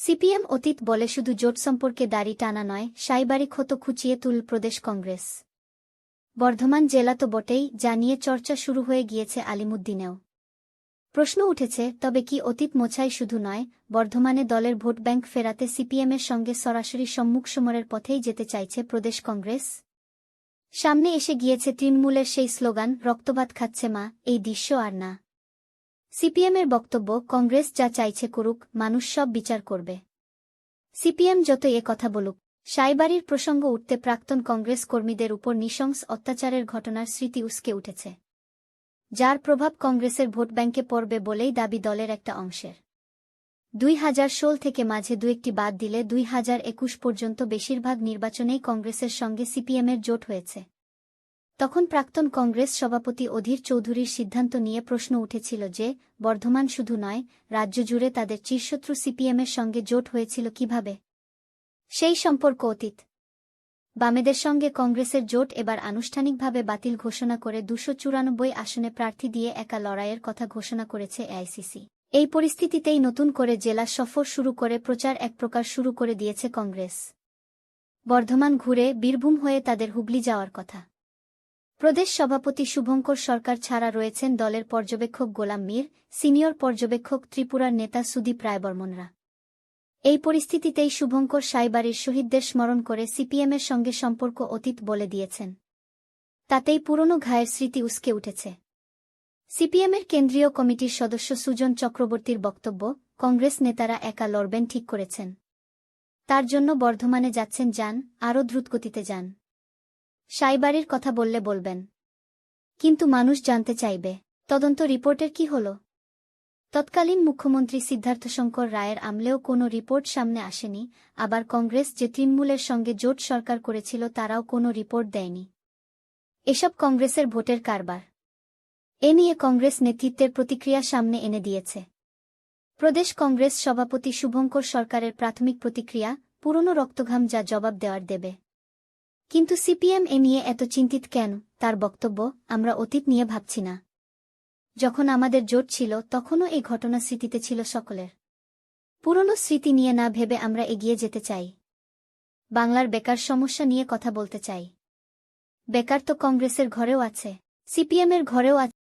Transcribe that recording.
CPM অতীত বলে শুধু জোট সম্পর্কে দাড়ি টানা নয় সাইবারি ক্ষত খুঁচিয়ে তুল প্রদেশ কংগ্রেস। বর্ধমান জেলা তো বটেই, যা নিয়ে চর্চা শুরু হয়ে গিয়েছে আলিমুদ্দিনেও। প্রশ্ন উঠেছে, তবে কি অতীত মোছাই শুধু নয়, বর্ধমানে দলের ভোট ব্যাংক ফেরাতে সিপিএমের সঙ্গে সরাসরি সম্মুখ সমরের পথেই যেতে চাইছে প্রদেশ কংগ্রেস? সামনে এসে গিয়েছে তৃণমূলের সেই স্লোগান, রক্তপাত খাচ্ছে মা, এই দৃশ্য আর না। সিপিএমের বক্তব্য, কংগ্রেস যা চাইছে করুক, মানুষ সব বিচার করবে। সিপিএম যত এ কথা বলুক সাইবাড়ির প্রসঙ্গ উঠতে প্রাক্তন কংগ্রেস কর্মীদের উপর নৃশংস অত্যাচারের ঘটনার স্মৃতি উস্কে উঠেছে। যার প্রভাব কংগ্রেসের ভোট ব্যাংকে পড়বে বলেই দাবি দলের একটা অংশের। দুই হাজার ষোল থেকে মাঝে দু একটি বাদ দিলে দুই হাজার একুশ পর্যন্ত বেশিরভাগ নির্বাচনেই কংগ্রেসের সঙ্গে সিপিএমের জোট হয়েছে। তখন প্রাক্তন কংগ্রেস সভাপতি অধীর চৌধুরীর সিদ্ধান্ত নিয়ে প্রশ্ন উঠেছিল যে, বর্ধমান শুধু নয়, রাজ্য জুড়ে তাদের চিরশত্রু সিপিএমের সঙ্গে জোট হয়েছিল কীভাবে? সেই সম্পর্ক অতীত। বামেদের সঙ্গে কংগ্রেসের জোট এবার আনুষ্ঠানিকভাবে বাতিল ঘোষণা করে দুশো চুরানব্বই আসনে প্রার্থী দিয়ে একা লড়াইয়ের কথা ঘোষণা করেছে এআইসিসি। এই পরিস্থিতিতেই নতুন করে জেলা সফর শুরু করে প্রচার এক প্রকার শুরু করে দিয়েছে কংগ্রেস। বর্ধমান ঘুরে বীরভূম হয়ে তাদের হুগলি যাওয়ার কথা। প্রদেশ সভাপতি শুভঙ্কর সরকার ছাড়া রয়েছেন দলের পর্যবেক্ষক গোলাম মীর, সিনিয়র পর্যবেক্ষক ত্রিপুরার নেতা সুদীপ রায়বর্মনরা। এই পরিস্থিতিতেই শুভঙ্কর সাইবাড়ির শহীদদের স্মরণ করে সিপিএমের সঙ্গে সম্পর্ক অতীত বলে দিয়েছেন। তাতেই পুরনো ঘায়ের স্মৃতি উস্কে উঠেছে। সিপিএমের কেন্দ্রীয় কমিটির সদস্য সুজন চক্রবর্তীর বক্তব্য, কংগ্রেস নেতারা একা লড়বেন ঠিক করেছেন। তার জন্য বর্ধমানে যাচ্ছেন যান, আরও দ্রুতগতিতে যান। সাইবাড়ির কথা বললে বলবেন। কিন্তু মানুষ জানতে চাইবে, তদন্ত রিপোর্টের কি হল? তৎকালীন মুখ্যমন্ত্রী সিদ্ধার্থশঙ্কর রায়ের আমলেও কোনো রিপোর্ট সামনে আসেনি, আবার কংগ্রেস যে তৃণমূলের সঙ্গে জোট সরকার করেছিল তারাও কোনো রিপোর্ট দেয়নি। এসব কংগ্রেসের ভোটের কারবার। এ নিয়ে কংগ্রেস নেতৃত্বের প্রতিক্রিয়া সামনে এনে দিয়েছে। প্রদেশ কংগ্রেস সভাপতি শুভঙ্কর সরকারের প্রাথমিক প্রতিক্রিয়া, পুরনো রক্তঘাম যা জবাব দেওয়ার দেবে। কিন্তু সিপিএম এ নিয়ে এত চিন্তিত কেন? তার বক্তব্য আমরা অতীত নিয়ে ভাবছি না। যখন আমাদের জোট ছিল, তখনও এই ঘটনা স্মৃতিতে ছিল সকলের। পুরনো স্মৃতি নিয়ে না ভেবে আমরা এগিয়ে যেতে চাই। বাংলার বেকার সমস্যা নিয়ে কথা বলতে চাই। বেকার তো কংগ্রেসের ঘরেও আছে, সিপিএমের ঘরেও আছে।